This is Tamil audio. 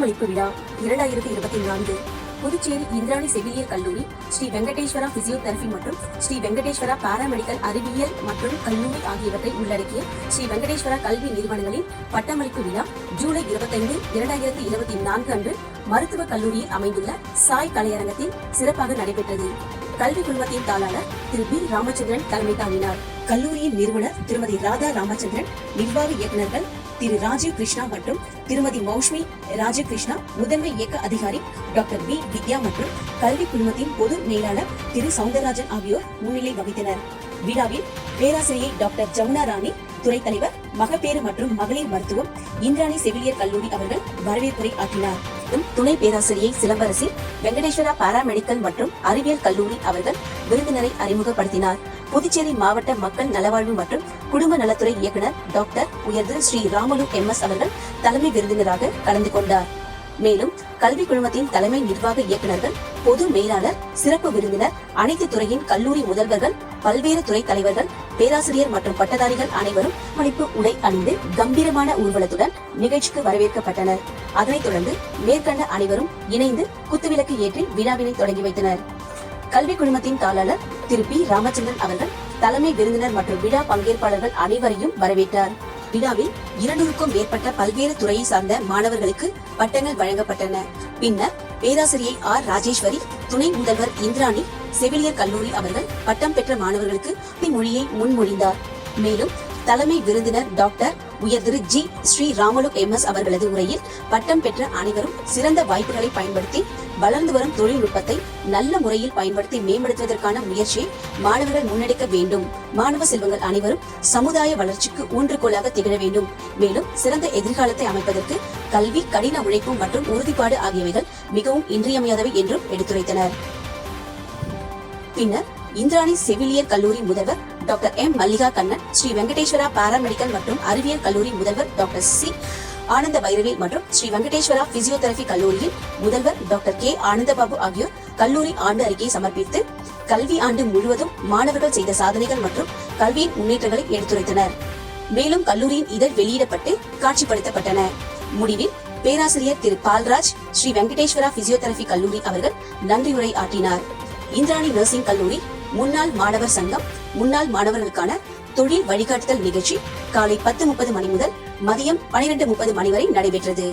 பட்டமளிப்பு விழா இரண்டாயிரத்தி இருபத்தி நான்கு. புதுச்சேரி இந்திராணி செவிலியர் கல்லூரி ஸ்ரீ வெங்கடேஸ்வரா பிசியோதெரபி மற்றும் ஸ்ரீ வெங்கடேஸ்வரா பாராமெடிக்கல் அறிவியல் மற்றும் கல்லூரி ஆகியவற்றை உள்ளடக்கிய ஸ்ரீ வெங்கடேஸ்வரா கல்வி நிறுவனங்களின் பட்டமளிப்பு விழா ஜூலை இருபத்தைந்து இரண்டாயிரத்தி இருபத்தி நான்கு அன்று மருத்துவக் கல்லூரியில் அமைந்துள்ள சாய் கலையரங்கத்தில் சிறப்பாக நடைபெற்றது. கல்வி குழுமத்தின் தாளாளர் திரு பி. ராமச்சந்திரன் தலைமை தாங்கினார். கல்லூரியின் நிறுவனர் திருமதி ராதா ராமச்சந்திரன் நிர்வாக இயக்குநர்கள் திரு ராஜீவ் கிருஷ்ணா மற்றும் திருமதி மௌஷ்மி ராஜீவ் கிருஷ்ணா முதன்மை இயக்க அதிகாரி டாக்டர் வி. வித்யா மற்றும் கல்வி குழுமத்தின் பொது மேலாளர் திரு சவுந்தரராஜன் ஆகியோர் முன்னிலை வகித்தனர். விழாவில் பேராசிரியை டாக்டர் ஜமுனா ராணி துறை தலைவர் மகப்பேறு மற்றும் மகளிர் மருத்துவம் இந்திராணி செவிலியர் கல்லூரி அவர்கள் வரவேற்புரை ஆற்றினார். துணை பேராசிரியை சிலம்பரசி வெங்கடேஸ்வரா பாராமெடிக்கல் மற்றும் அறிவியல் கல்லூரி அவர்கள் விருந்தினரை அறிமுகப்படுத்தினார். புதுச்சேரி மாவட்ட மக்கள் நலவாழ்வு மற்றும் குடும்ப நலத்துறை இயக்குனர் டாக்டர் உயர்திரு ஸ்ரீ ராமலு எம் எஸ் அவர்கள் தலைமை விருந்தினராக கலந்து கொண்டார். மேலும் கல்வி குழுமத்தின் தலைமை நிர்வாக இயக்குநர்கள் பொது மேலாளர் சிறப்பு விருந்தினர் அனைத்து துறையின் கல்லூரி முதல்வர்கள் பல்வேறு துறை தலைவர்கள் பேராசிரியர் மற்றும் பட்டதாரிகள் அனைவரும் மணிப்பு உடை அணிந்து கம்பீரமான ஊர்வலத்துடன் நிகழ்ச்சிக்கு வரவேற்கப்பட்டனர். அதனைத் தொடர்ந்து மேற்கண்ட அனைவரும் இணைந்து குத்துவிளக்கு ஏற்றி விழாவினை தொடங்கி வைத்தனர். கல்வி குழுமத்தின் தாளர் திரு பி. ராமச்சந்திரன் அவர்கள் தலைமை விருந்தினர் மற்றும் விழா பங்கேற்பாளர்கள் அனைவரையும் வரவேற்றார். விழாவில் இருநூறுக்கும் மேற்பட்ட பல்வேறு துறையை சார்ந்த மாணவர்களுக்கு பட்டங்கள் வழங்கப்பட்டன. பின்னர் பேராசிரியை ஆர். ராஜேஸ்வரி துணை முதல்வர் இந்திராணி செவிலியர் கல்லூரி அவர்கள் பட்டம் பெற்ற மாணவர்களுக்கு மொழியை முன்மொழிந்தார். மேலும் தலைமை விருந்தினர் டாக்டர் உயர்திரு G. Sri Ramalu M. S. அவர்களது உரையில் பட்டம் பெற்ற அனைவரும் சிறந்த வாய்ப்புகளை பயன்படுத்தி வளர்ந்து வரும் தொழில்நுட்பத்தை நல்ல முறையில் பயன்படுத்தி மேம்படுத்துவதற்கான முயற்சியை மாணவர்கள் முன்னெடுக்க வேண்டும். மாணவ செல்வங்கள் அனைவரும் சமுதாய வளர்ச்சிக்கு ஊன்றுகோலாக திகழ வேண்டும். மேலும் சிறந்த எதிர்காலத்தை அமைப்பதற்கு கல்வி கடின உழைப்பு மற்றும் உறுதிப்பாடு ஆகியவைகள் மிகவும் இன்றியமையாதவை என்றும் எடுத்துரைத்தனர். பின்னர் இந்திராணி செவிலியர் கல்லூரி முதல்வர் doctor M. Mallika Kannan Sri Venkateswara paramedical மற்றும் அறிவியல் கல்லூரி முதல்வர் டாக்டர் சி. ஆனந்த பைரவேல் மற்றும் ஸ்ரீ வெங்கடேஸ்வரா பிசியோதெரபி கல்லூரியில் முதல்வர் டாக்டர் கே. ஆனந்தபாபு ஆகியோர் கல்லூரி ஆண்டு அறிக்கையை சமர்ப்பித்து கல்வி ஆண்டு முழுவதும் மாணவர்கள் செய்த சாதனைகள் மற்றும் கல்வியின் முன்னேற்றங்களை எடுத்துரைத்தனர். மேலும் கல்லூரியின் இதழ் வெளியிடப்பட்டு காட்சிப்படுத்தப்பட்டன. முடிவில் பேராசிரியர் திரு. பால்ராஜ் ஸ்ரீ வெங்கடேஸ்வரா பிசியோதெரபி கல்லூரி அவர்கள் நன்றியுரை ஆற்றினார். இந்திராணி நர்சிங் கல்லூரி முன்னாள் மாணவர் சங்கம் முன்னாள் மாணவர்களுக்கான தொழில் வழிகாட்டுதல் நிகழ்ச்சி காலை பத்து முப்பது மணி முதல் மதியம் பனிரெண்டு முப்பது மணி வரை நடைபெற்றது.